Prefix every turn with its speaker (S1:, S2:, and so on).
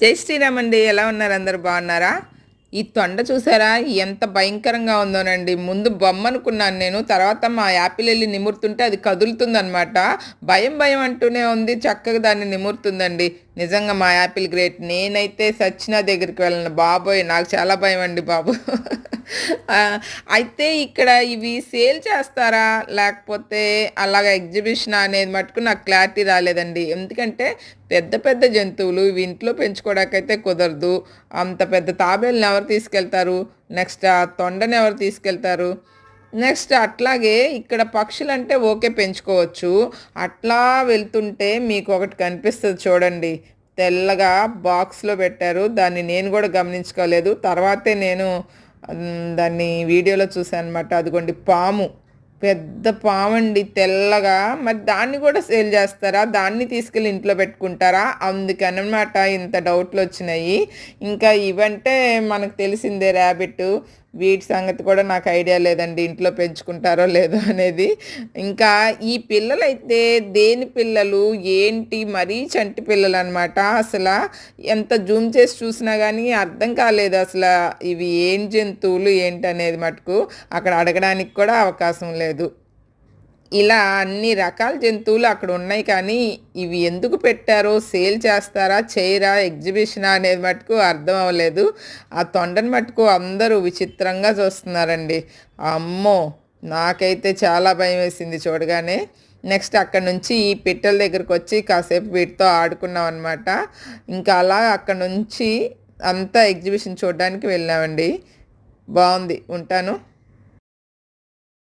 S1: జై శ్రీరామ్ అండి ఎలా ఉన్నారు అందరు? బాగున్నారా? ఈ తొండ చూసారా? ఎంత భయంకరంగా ఉందోనండి. ముందు బొమ్మ అనుకున్నాను నేను తర్వాత మా యాపిల్ వెళ్ళి నిమురుతుంటే అది కదులుతుందనమాట భయం భయం అంటూనే ఉంది చక్కగా దాన్ని నిమురుతుందండి. నిజంగా మా యాపిల్ గ్రేట్. నేనైతే సచిన దగ్గరికి వెళ్ళను. బాబోయ్ నాకు చాలా భయం అండి బాబు. అయితే ఇక్కడ ఇవి సేల్ చేస్తారా? లేకపోతే అలాగ ఎగ్జిబిషన్ అనేది మటుకు నాకు క్లారిటీ రాలేదండి. ఎందుకంటే పెద్ద పెద్ద జంతువులు ఇవి ఇంట్లో పెంచుకోవడానికైతే కుదరదు. అంత పెద్ద తాబేళ్ళని ఎవరు తీసుకెళ్తారు? నెక్స్ట్ ఆ తొండని ఎవరు తీసుకెళ్తారు? నెక్స్ట్ అట్లాగే ఇక్కడ పక్షులు అంటే ఓకే పెంచుకోవచ్చు. అట్లా వెళ్తుంటే మీకు ఒకటి కనిపిస్తుంది చూడండి. తెల్లగా బాక్స్లో పెట్టారు. దాన్ని నేను కూడా గమనించుకోలేదు. తర్వాతే నేను దాన్ని వీడియోలో చూసాను అనమాట అదిగోండి పాము. పెద్ద పామండి. తెల్లగా. మరి దాన్ని కూడా సేల్ చేస్తారా? దాన్ని తీసుకెళ్ళి ఇంట్లో పెట్టుకుంటారా? అందుకనమాట ఇంత డౌట్లు వచ్చినాయి. ఇంకా ఇవంటే మనకు తెలిసిందే ర్యాబిట్. వీటి సంగతి కూడా నాకు ఐడియా లేదండి. ఇంట్లో పెంచుకుంటారో లేదో అనేది. ఇంకా ఈ పిల్లలైతే దేని పిల్లలు? ఏంటి? మరీ చంటి పిల్లలు అనమాట అసలు ఎంత జూమ్ చేసి చూసినా కానీ అర్థం కాలేదు అసలు ఇవి ఏం జంతువులు ఏంటి అనేది మటుకు. అక్కడ అడగడానికి కూడా అవకాశం లేదు. ఇలా అన్ని రకాల జంతువులు అక్కడ ఉన్నాయి కానీ ఇవి ఎందుకు పెట్టారో సేల్ చేస్తారా చేయరా ఎగ్జిబిషనా అనేది మటుకు అర్థం అవ్వలేదు. ఆ తొండని మటుకు అందరూ విచిత్రంగా చూస్తున్నారండి. అమ్మో! నాకైతే చాలా భయం వేసింది చూడగానే. నెక్స్ట్ అక్కడ నుంచి ఈ పిట్టల దగ్గరకు వచ్చి కాసేపు వీటితో ఆడుకున్నాం అనమాట ఇంకా అలా అక్కడ నుంచి అంతా ఎగ్జిబిషన్ చూడడానికి వెళ్ళామండి. బాగుంది. ఉంటాను.